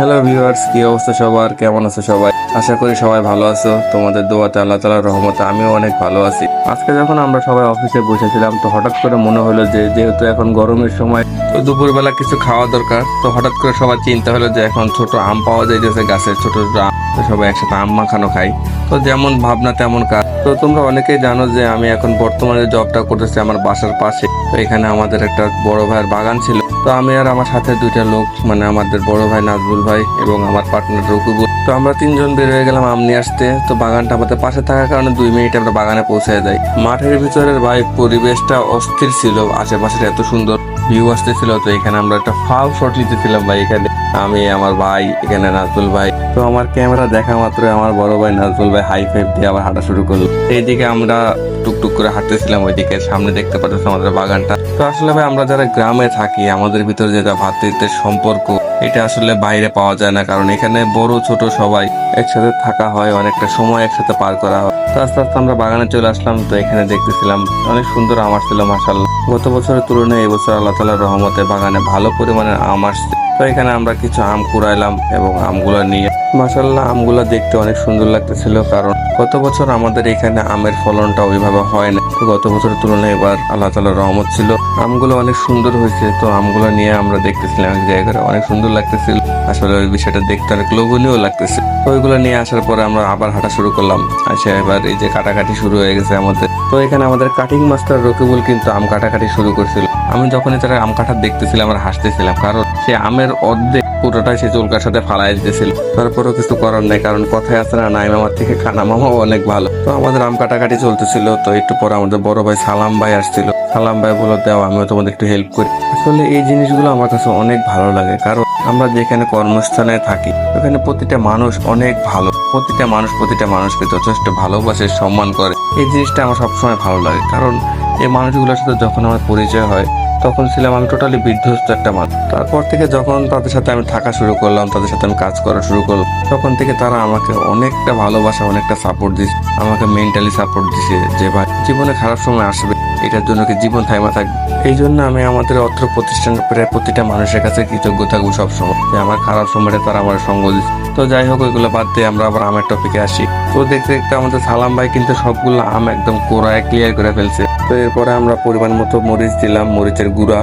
Hello viewers কি অবস্থা সবার? কেমন আছো সবাই? আশা করি সবাই ভালো আছো। তোমাদের দোয়াতে আল্লাহ তালার রহমতে আমিও অনেক ভালো আছি। আজকে যখন আমরা সবাই অফিসে বসেছিলাম, তো হঠাৎ করে মনে হলো যে, যেহেতু এখন গরমের সময়, তো দুপুরবেলা কিছু খাওয়া দরকার, তো হঠাৎ করে সবার চিন্তা হলো যে, এখন ছোট আম পাওয়া যায় যাইতেছে গাছের ছোট ছোট আম, তো সবাই একসাথে আম মাখানো খাই। তো যেমন ভাবনা তেমন কাজ। তো তোমরা অনেকেই জানো যে, আমি এখন বর্তমানে জবটা করতেছি আমার বাসার পাশে। তো এখানে আমাদের একটা বড় ভাইয়ের বাগান ছিল। তো আমি আর আমার সাথে দুইটা লোক মানে আমাদের বড় ভাই নাজবুল ভাই এবং আমার পার্টনার রকুবুল তো আমরা তিনজন বের হয়ে গেলাম আম নিয়ে আসতে। তো বাগানটা আমাদের পাশে থাকার কারণে দুই মিনিটে আমরা বাগানে পৌঁছে যাই। মাঠের ভিতরের ভাই, পরিবেশটা অস্থির ছিল, আশেপাশের এত সুন্দর ভিউ আসতেছিল। তো এখানে আমরা একটা ফাল শট নিতেছিলাম ভাই এখানে। আমি, আমার ভাই, এখানে নাজবুল ভাই। তো আমার ক্যামেরা দেখা মাত্র আমার বড় ভাই নাজবুল ভাই হাই ফাইভ দিয়ে আবার হাঁটা শুরু করল। এইদিকে আমরা টুকটুক করে হাঁটতেছিলাম, ওইদিকে সামনে দেখতে পাচ্ছি আমাদের বাগানটা। তো আসলে ভাই, আমরা যারা গ্রামে থাকি, আমাদের ভিতরে যেটা ভাতৃত্বের সম্পর্ক, এটা আসলে বাইরে পাওয়া যায় না, কারণ এখানে বড় ছোট সবাই একসাথে থাকা হয়, অনেকটা সময় একসাথে পার করা হয়। তো আস্তে আস্তে আমরা বাগানে চলে আসলাম, তো এখানে দেখতেছিলাম অনেক সুন্দর আম আসছিল মাসাল্লাহ গত বছরের তুলনায় এবছর আল্লাহ তালার রহমতে বাগানে ভালো পরিমাণে আম আসছে। তো এখানে আমরা কিছু আম কুড়াইলাম এবং আমগুলো নিয়ে মাসাল্লাহ আমগুলো দেখতে অনেক সুন্দর লাগতেছিল কারণ গত বছর আমাদের এখানে আমের ফলনটা ওইভাবে হয় না। তো গত বছরের তুলনায় এবার আল্লাহ তালার রহমত ছিল। আমগুলো অনেক সুন্দর হয়েছে, তো আমগুলো নিয়ে আমরা দেখতেছিলাম এক জায়গায়, অনেক সুন্দর লাগতেছিল। আসলে ওই বিষয়টা দেখতে অনেক লোভনীয় লাগতেছে। তো ওইগুলো নিয়ে আসার পরে আমরা আবার হাঁটা শুরু করলাম। আচ্ছা এবার এই যে কাটাকাটি শুরু হয়ে গেছে আমাদের। তো এখানে আমাদের কাটিং মাস্টার রকিবুল কিন্তু আম কাটাকাটি শুরু করছিল। আমি যখনই তারা আম কাটা দেখতেছিলাম আর হাসতেছিলাম, কারণ সে আমের অর্ধেক পুরোটাই সে চুলকার সাথে ফালাই দিতেছিল। তারপরেও কিছু করার নাই, কারণ কথায় আছে না নাই মামার থেকে খানা মামাও অনেক ভালো। তো আমাদের আম কাটাকাটি চলতেছিল। তো একটু পরে আমাদের বড় ভাই সালাম ভাই আসছিল। সালাম ভাই বলো দেওয়া আমিও তোমাদের একটু হেল্প করি। আসলে এই জিনিসগুলো আমার কাছে অনেক ভালো লাগে, কারণ আমরা যেখানে কর্মস্থানে থাকি, ওখানে প্রতিটা মানুষ অনেক ভালো। প্রতিটা মানুষ প্রতিটা মানুষকে যথেষ্ট ভালোবাসে, সম্মান করে। এই জিনিসটা আমার সবসময় ভালো লাগে। কারণ এই মানুষগুলোর সাথে যখন আমার পরিচয় হয় তখন ছিলাম আমি টোটালি বিধ্বস্ত একটা মানুষ। তারপর থেকে যখন তাদের সাথে আমি থাকা শুরু করলাম, তাদের সাথে আমি কাজ করা শুরু করলাম, তখন থেকে তারা আমাকে অনেকটা ভালোবাসা, অনেকটা সাপোর্ট দিচ্ছে আমাকে মেন্টালি সাপোর্ট দিছে যে, ভাই, জীবনে খারাপ সময় আসবে, এটার জন্য কি জীবন থাইমা থাকবে? এই জন্য আমি আমাদের অর্থ প্রতিষ্ঠান প্রায় প্রতিটা মানুষের কাছে কৃতজ্ঞ থাকব সবসময়, যে আমার খারাপ সময়টা তারা আমার সঙ্গ দিচ্ছে তো যাই হোক, ওইগুলো বাদ দিয়ে আমরা আবার আমের টপিকে আসি। তো দেখতে দেখতে আমাদের সালাম ভাই কিন্তু সবগুলো আম একদম কোরায় ক্লিয়ার করে ফেলছে। তো এরপরে আমরা পরিমাণ মতো মরিচ দিলাম, মরিচের গুঁড়া,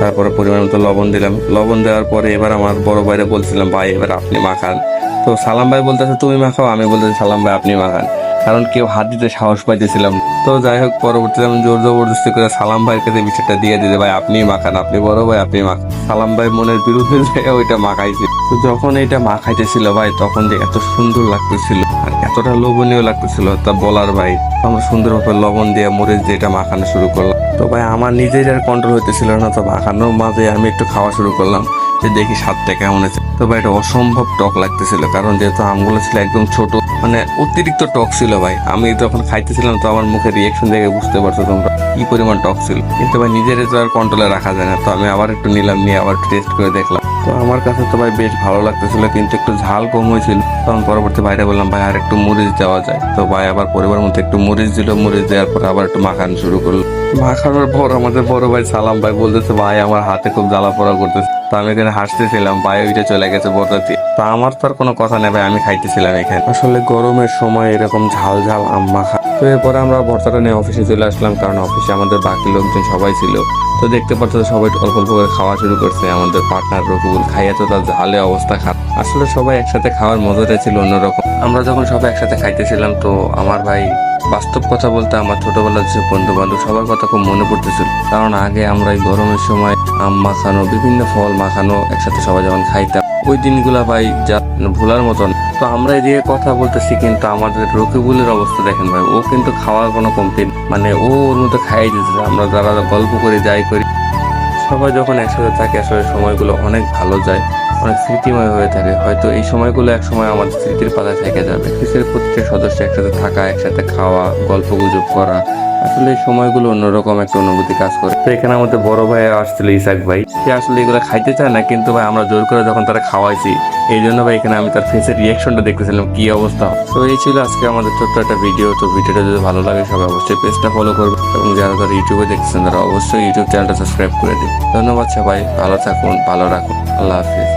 তারপরে পরিমাণ মতো লবণ দিলাম। লবণ দেওয়ার পরে এবার আমার বড় ভাইরে বলছিলাম, ভাই, এবার আপনি মাখান। তো সালাম ভাই বলতেছে, তুমি মাখাও। আমি বলতেছি, সালাম ভাই, আপনি মাখান। কারণ কেউ হাত দিতে সাহস পাইতেছিলাম তো যাই হোক, পরবর্তীতে আমি জোর জবরদস্তি করে সালাম ভাইয়ের কাছে বিষয়টা দিয়ে দিতে ভাই আপনি মাখান। আপনি বড় ভাই, আপনি মাখান। সালাম ভাই মনের বিরুদ্ধে ওইটা মাখাইছে। তো যখন এটা মাখাইতেছিল ভাই, তখন যে এত সুন্দর লাগতেছিল, আর এতটা লোভনীয় লাগতেছিল, তা বলার ভাই, আমরা সুন্দরভাবে লবণ দিয়ে মরিচ দিয়ে এটা মাখানো শুরু করলাম। তো ভাই, আমার নিজের আর কন্ট্রোল হইতেছিল না, তো মাখানোর মাঝে আমি একটু খাওয়া শুরু করলাম, যে দেখি স্বাদটা কেমন আছে তো ভাই, এটা অসম্ভব টক লাগতেছিল, কারণ যেহেতু আমগুলো ছিল একদম ছোট মানে অতিরিক্ত টক ছিল ভাই। আমি যখন খাইতেছিলাম, তো আমার মুখে রিয়েকশন দেখে বুঝতে পারছ তোমরা কি পরিমাণ টক ছিল। কিন্তু ভাই, নিজের তো আর কন্ট্রোলে রাখা যায় না, তো আমি আবার একটু নিলাম, নিয়ে আবার টেস্ট করে দেখলাম। তো আমার কাছে তো ভাই বেশ ভালো লাগতেছিল, কিন্তু একটু ঝাল কম হয়েছিল। তখন পরবর্তী ভাইরা বললাম, ভাই, আর একটু মরিচ দেওয়া যায়। তো ভাই আবার পরিবার মধ্যে একটু মরিচ দিল, মরিচ দেওয়ার পর আবার একটু মাখানো শুরু করল। মাখানোর পর আমাদের বড় ভাই সালাম ভাই বলতেছে, ভাই, আমার হাতে খুব জ্বালা পড়া করতেছে। তো আমি এখানে হাসতেছিলাম পায়ে উঠে চলে গেছে বর্দাতি তো আমার তো আর কোনো কথা নেবে আমি খাইতেছিলাম এখানে। আসলে গরমের সময় এরকম ঝাল ঝাল আম্মা খা তো এরপরে আমরা ভর্তাটা নিয়ে অফিসে চলে আসলাম, কারণ অফিসে আমাদের বাকি লোকজন সবাই ছিল। তো দেখতে পাচ্ছ সবাই অল্প অল্প করে খাওয়া শুরু করছে, আমাদের পার্টনার রকিবুল খাইয়া তো তার ঝালে অবস্থা খাত আসলে সবাই একসাথে খাওয়ার মজাটাই ছিল অন্যরকম। আমরা যখন সবাই একসাথে খাইতেছিলাম, তো আমার ভাই বাস্তব কথা বলতে আমার ছোটবেলার যে বন্ধু বান্ধব সবার কথা খুব মনে পড়তেছিল। কারণ আগে আমরা এই গরমের সময় আম মাখানো, বিভিন্ন ফল মাখানো একসাথে সবাই যখন খাইতাম, ওই দিনগুলা ভাই যা ভোলার মতন। তো আমরা এই এদিকে কথা বলতেছি, কিন্তু আমাদের রকিবুলের অবস্থা দেখেন ভাই, ও কিন্তু খাওয়ার কোনো কমপ্লেন মানে ও ওর মতো খাইয়ে দিতেছে, আমরা যারা গল্প করে, যাই করি, সবাই যখন একসাথে থাকে, আসলে সময়গুলো অনেক ভালো যায়। অনেক স্মৃতিময় হয়ে থাকে। হয়তো এই সময়গুলো এক সময় আমাদের স্মৃতির পাতায় থেকে যাবে। অফিসের প্রত্যেকটা সদস্য একসাথে থাকা, একসাথে খাওয়া, গল্প গুজব করা, আসলে এই সময়গুলো অন্যরকম একটা অনুভূতি কাজ করে। তো এখানে আমাদের বড় ভাই আসছিল, ইসাক ভাই। সে আসলে এগুলো খাইতে চায় না, কিন্তু ভাই আমরা জোর করে যখন তারা খাওয়াইছি, এই জন্য ভাই এখানে আমি তার ফেসের রিয়াকশনটা দেখতেছিলাম, কি অবস্থা। তো এই ছিল আজকে আমাদের ছোট্ট একটা ভিডিও তো ভিডিওটা যদি ভালো লাগে, সবাই অবশ্যই পেজটা ফলো করবে। এবং যারা যারা ইউটিউবে দেখতেছেন, তারা অবশ্যই ইউটিউব চ্যানেলটা সাবস্ক্রাইব করে দিন ধন্যবাদ সবাই, ভালো থাকুন, ভালো রাখুন। আল্লাহ হাফিজ।